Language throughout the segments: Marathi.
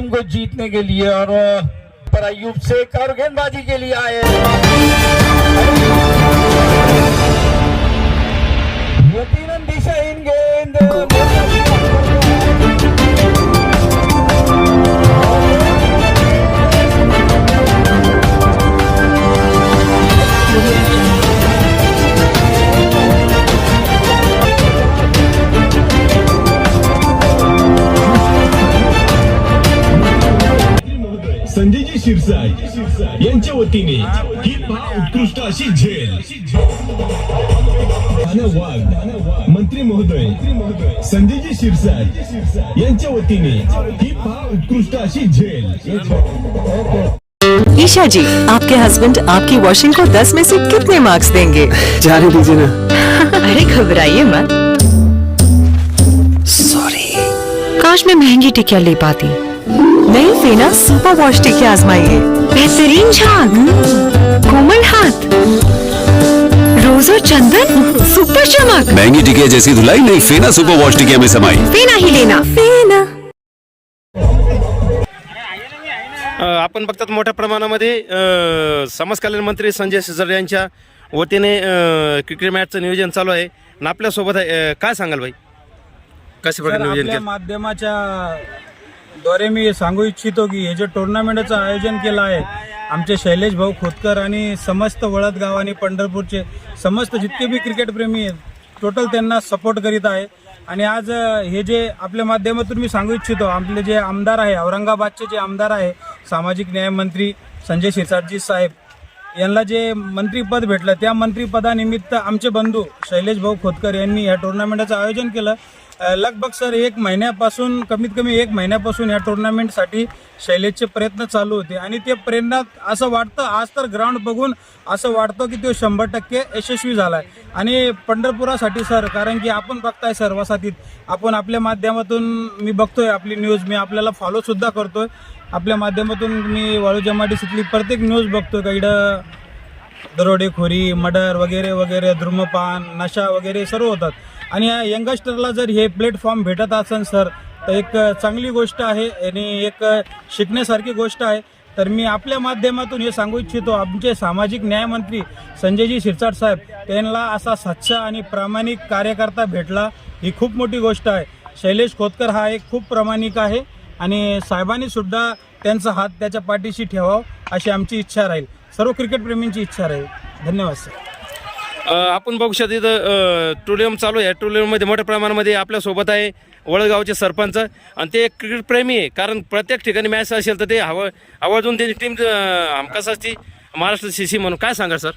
टीम को जीतने के लिए और अ, पर अयुब शेख और गेंदबाजी के लिए आए संजयजी शिरसाट यांच्या वतीने ही पहा उत्कृष्ट अशी झेल. वाघ मंत्री महोदय संजयजी शिरसाट यांच्या वतीने ही पहा उत्कृष्ट अशी झेल. ईशा जी आपके हस्बैंड आपकी वॉशिंग को 10 में से कितने मार्क्स देंगे? जाने दीजिए ना। अरे घबराइए मत। सॉरी काश मैं महँगी टिकिया ले पाती। नहीं फेना सुपर वॉश टिकिया आजमाइए। बेहतरीन झाग। कोमल हाथ। रोज और चंदन सुपर चमक। महंगी टिकिया जैसी धुलाई नहीं फेना सुपर वॉश टिकिया में समाई। फेना ही लेना। फेना आपण बघतात मोठ्या प्रमाणामध्ये समाज कल्याण मंत्री संजय सिरसाट यांच्या वतीने क्रिकेट मॅचचं नियोजन चालू आहे. आणि आपल्यासोबत आहे अ, काय सांगाल भाई? कशा प्रकारे नियोजन आपल्या केलं? माध्यमाच्या द्वारे मी सांगू इच्छितो की हे जे टुर्नामेंटचं आयोजन केलं आहे आमचे शैलेश भाऊ खोतकर आणि समस्त वळदगाव आणि पंढरपूरचे समस्त जितके बी क्रिकेटप्रेमी आहेत टोटल त्यांना सपोर्ट करीत आहे. आणि आज हे जे आपल्या माध्यमातून मी सांगू इच्छितो आपले जे आमदार आहे औरंगाबादचे जे आमदार आहे सामाजिक न्याय मंत्री संजय शिरसाटजी साहेब यांना जे मंत्रीपद भेटलं त्या मंत्रीपदानिमित्त आमचे बंधू शैलेश भाऊ खोतकर यांनी या टुर्नामेंटचं आयोजन केलं. लगभग सर एक महिन्यापासून कमीत कमी एक महिन्यापासून या टुर्नामेंटसाठी शैलेशचे प्रयत्न चालू होते. आणि ते प्रेरणा असं वाटतं आज तर ग्राउंड बघून असं वाटतं की तो शंभर टक्के यशस्वी झाला आहे आणि पंढरपुरासाठी सर कारण की आपण बघताय सर आपण आपल्या माध्यमातून मी बघतोय आपली न्यूज मी आपल्याला फॉलोसुद्धा करतोय. आपल्या माध्यमातून मी वाळू जमाडीसीतली प्रत्येक न्यूज बघतोय. का इकडं दरोडेखोरी मर्डर वगैरे वगैरे धूम्रपान नशा वगैरे सर्व होतात. आणि या यंगस्टरला जर हे प्लॅटफॉर्म भेटत असेल सर तर एक चांगली गोष्ट आहे आणि एक शिकण्यासारखी गोष्ट आहे. तर मी आपल्या माध्यमातून हे सांगू इच्छितो आमचे सामाजिक न्यायमंत्री संजयजी शिरसाट साहेब त्यांना असा सच्चा आणि प्रामाणिक कार्यकर्ता भेटला ही खूप मोठी गोष्ट आहे. शैलेश खोतकर हा एक खूप प्रामाणिक आहे आणि साहेबांनी सुद्धा त्यांचा हात त्याच्या पाठीशी ठेवावा अशी आमची इच्छा राहील. सर्व क्रिकेटप्रेमींची इच्छा राहील. धन्यवाद सर. आपण बघू शकतो इथं टुरियम चालू आहे. टुरियममध्ये मोठ्या प्रमाणामध्ये आपल्यासोबत आहे वडगावचे सरपंच आणि ते एक क्रिकेट प्रेमी आहे. कारण प्रत्येक ठिकाणी मॅच असेल तर ते हवं आवर्जून त्यांची टीम हमखास असती. महाराष्ट्र सी सी म्हणून. काय सांगा सर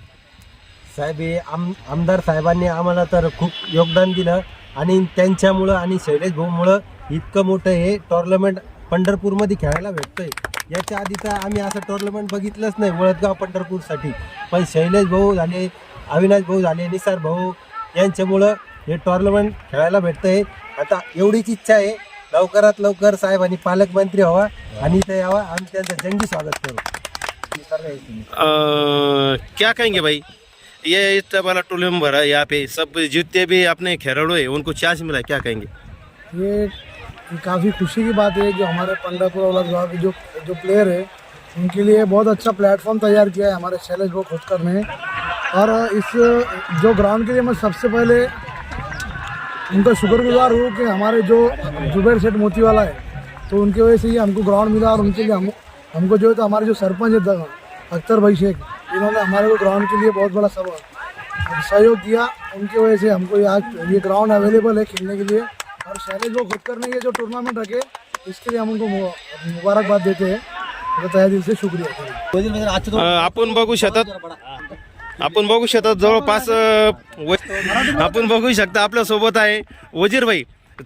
साहेब हे आम आमदार साहेबांनी आम्हाला तर खूप योगदान दिलं आणि त्यांच्यामुळं आणि शैलेश भाऊमुळं इतकं मोठं हे टोर्नामेंट पंढरपूरमध्ये खेळायला भेटतंय. याच्या आधी तर आम्ही असं टोर्नामेंट बघितलंच नाही वळदगाव पंढरपूरसाठी. पण शैलेश भाऊ झाले अविनाश भाऊ झाले निसार भाऊ यांच्यामुळं हे टोर्नामेंट खेळायला भेटतंय. आता एवढीच इच्छा आहे लवकरात लवकर साहेबांनी पालकमंत्री व्हावा आणि इथं यावा. आम्ही त्यांचं जंगी स्वागत करू. आहे. क्या कहेंगे भाई? ये इतना बड़ा टूर्नामेंट भरा है यहाँ पे सब जितने भी अपने खिलाड़ू है उनको चांस मिला है क्या कहेंगे? ये काफ़ी खुशी की बात है जो हमारे पंडापुर और गाँव के जो जो प्लेयर है उनके लिए बहुत अच्छा प्लेटफॉर्म तैयार किया है हमारे शैलेश भाऊ खोतकर ने। और इस, जो ग्राउंड के लिए मैं सबसे पहले उनका शुक्रगुजार हूँ कि हमारे जो जुबैर सेठ मोतीवाला है तो उनकी वजह से ही हमको ग्राउंड मिला और उनके लिए हम, हमको जो है तो हमारे जो सरपंच है, अख्तर भाई शेख, इन्होंने हमारे को ग्राउंड के लिए बहुत बड़ा सब सहयोग दिया उनकी वजह से हमको ये आज ये ग्राउंड अवेलेबल है खेलने के लिए। और शैलेश वो खुद करने के जो टूर्नामेंट रखे, इसके लिए हम उनको मुबारकबाद देते हैं। उनका तहे दिल से शुक्रिया। आपण बघू शकतात आपण बघू शकता जवळपास आपण बघू शकता आपल्यासोबत आहे वजीरभाई.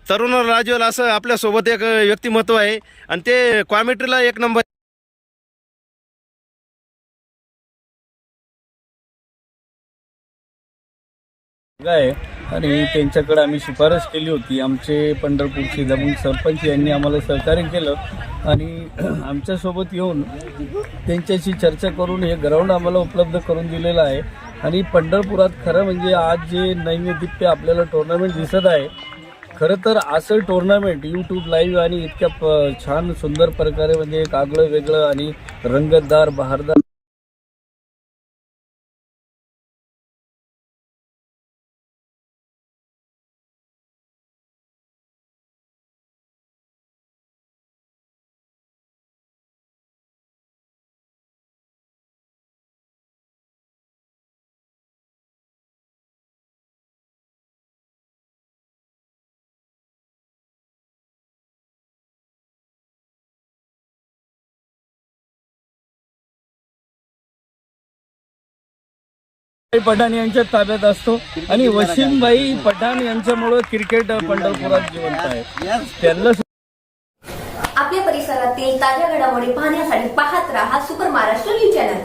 तरुण राजवल असं आपल्यासोबत एक व्यक्तिमत्व आहे. आणि ते कॉमेट्रीला एक नंबर काय आणि त्यांच्याकडे आम्ही शिफारस केली होती. आमचे पंढरपूरचे दमून सरपंच यांनी आम्हाला सहकार्य केलं. आणि आमच्यासोबत येऊन त्यांच्याशी चर्चा करून हे ग्राउंड आम्हाला उपलब्ध करून दिलेलं आहे. आणि पंढरपुरात खरं म्हणजे आज जे नैवेदिप्य आपल्याला टोर्नामेंट दिसत आहे खरं तर असं टोर्नामेंट यूट्यूब लाईव्ह आणि इतक्या प- छान सुंदर प्रकारे म्हणजे एक आगळं वेगळं आणि रंगतदार बहारदार पठाण यांच्या ताब्यात असतो. आणि वसीमबाई पठाण यांच्यामुळं क्रिकेट पंढरपुरात जिवंत आहे. त्यांना आपल्या परिसरातील ताज्या घडामोडी पाहण्यासाठी पाहत राहा सुपर महाराष्ट्र न्यूज चॅनल.